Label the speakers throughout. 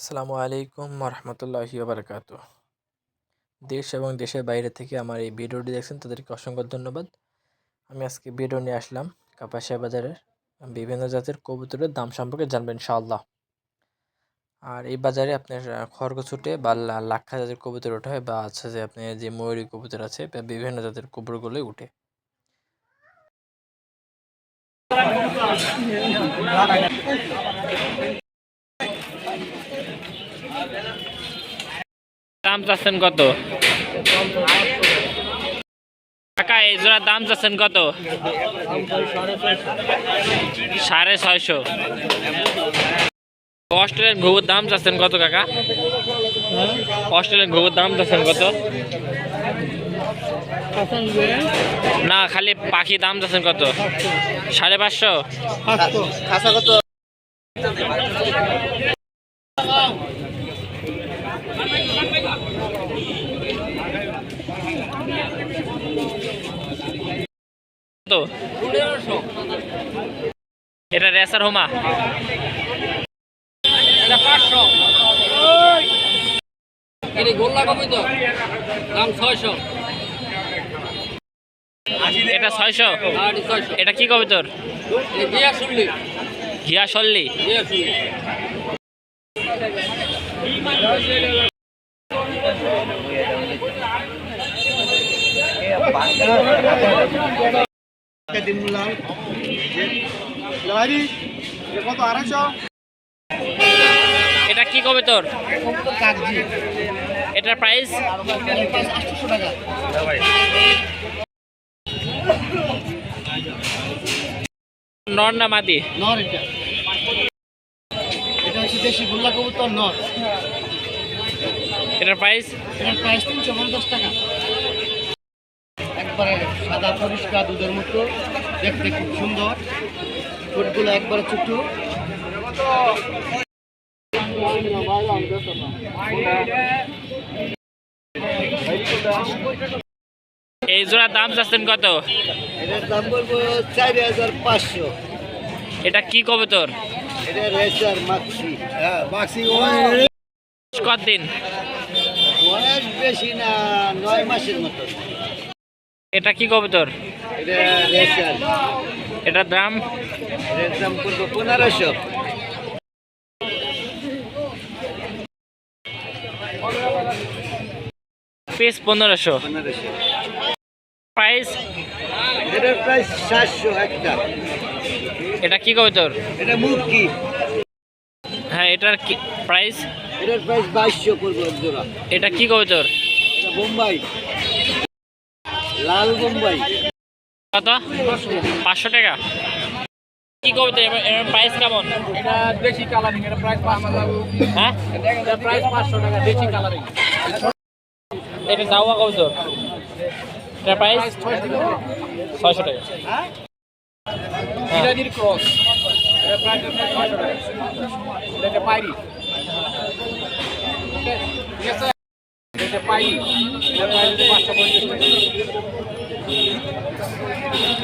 Speaker 1: আসসালামু আলাইকুম রহমতুল্লাহি বারকাত দেশ এবং দেশের বাইরে থেকে আমার এই ভিডিওটি দেখছেন, তাদেরকে অসংখ্য ধন্যবাদ। আমি আজকে ভিডিও নিয়ে আসলাম কাপাসিয়া বাজারের বিভিন্ন জাতের কবুতরের দাম সম্পর্কে জানবেন ইনশাআল্লাহ। আর এই বাজারে আপনার উঠে বা লাক্ষা জাতের কবুতর ওঠে বা আছে যে আপনি যে ময়ূরী কবুতর আছে বিভিন্ন জাতের কবুতরগুলোই উঠে।
Speaker 2: দাম চাচ্ছেন কত? কাকা, এই জোড়ার দাম চাচ্ছেন কত? সাড়ে ছয়শো। অস্ট্রেলিয়ান ঘুঘুর দাম চাচ্ছেন কত, কাকা? অস্ট্রেলিয়ান ঘুঘুর দাম চাচ্ছেন কত? না, খালি পাখি দাম চাচ্ছেন কত? সাড়ে পাঁচশো? কত? এটা রেসার হোমা।
Speaker 3: এটি গোল্লা কবি তো দাম ছয়শো।
Speaker 2: এটা কি কবে তোর? হিয়া সল্লি
Speaker 3: বিয়া
Speaker 4: কত আড়াইশো?
Speaker 2: এটা কি কবে তোর? এটার প্রাইস নর না মাদি?
Speaker 4: নর এটা। এটা হচ্ছে দেশি গোল্লা কবুতর নর।
Speaker 2: এটার প্রাইস
Speaker 4: এটার প্রাইস তিনশো পঞ্চাশ টাকা। একবারে সাদা পরিষ্কার দুধের মতো দেখতে খুব সুন্দর। ঠোঁটগুলো একবারে ছোট
Speaker 2: এই জোড়ার দাম চাচ্ছেন কত?
Speaker 4: এটার দাম বলব চার হাজার পাঁচশো।
Speaker 2: এটা কি কবে তোর
Speaker 4: এটা রেসার মাক্সি। হ্যাঁ মাক্সি
Speaker 2: কতদিন?
Speaker 4: অনেক বেশি না নয় মাসের মতো।
Speaker 2: এটা কি কবে তোর? এটার দাম?
Speaker 4: দাম পনেরোশো।
Speaker 2: পিস পনেরোশো। প্রাইস?
Speaker 4: এটার প্রাইস সাতশো একটা।
Speaker 2: এটা কি কবে তোর?
Speaker 4: এটা মুরগি।
Speaker 2: হ্যাঁ এটার কি প্রাইস?
Speaker 4: এটার প্রাইস বাইশশো জোড়া।
Speaker 2: এটা কি কবে তোর?
Speaker 4: বোম্বাই। লাল বোম্বাই।
Speaker 2: কত? পাঁচশো টাকা। কি এবার- এবার প্রাইস কেমন?
Speaker 3: এটা দেশি কালারিং এটা প্রাইস পাঁচশো টাকা
Speaker 2: হ্যাঁ?
Speaker 3: এটা প্রাইস পাঁচশো টাকা দেশি কালারিং
Speaker 2: এটা দাওয়া কবে তোর? এটার প্রাইস ছয়শো টাকা। হ্যাঁ?
Speaker 3: ইরানির ক্রস এটা প্রাইস ছয়শো টাকা। এটা পাইরি। এটা পাইরি। এটা প্রাইস পাঁচশো পঞ্চাশ টাকা এটা প্রাইস পাঁচশো টাকা পুরা এগারো এটা হচ্ছে গিয়ে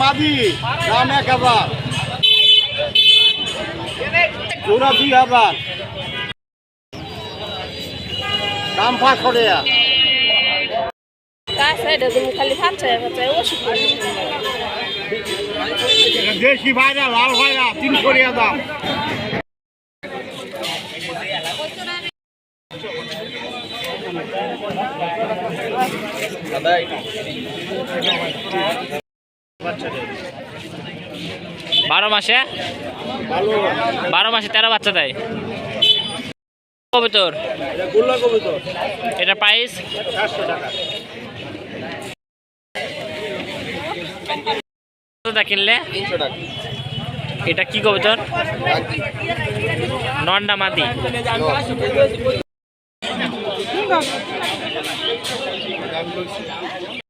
Speaker 4: মাদি দাম এক হাজার। জোড়া দুই হাজার। দাম পাঁচশো টাকা। দেশি ভাইরা লাল ভাইরা তিনশো টাকা দাম।
Speaker 2: বারো মাসে? বারো মাসে তেরো বাচ্চা দেয়। কবে তোর
Speaker 4: কবুতর?
Speaker 2: এটা প্রাইস কিনলে? এটা কি কবুতর? নন্ডা মাদি।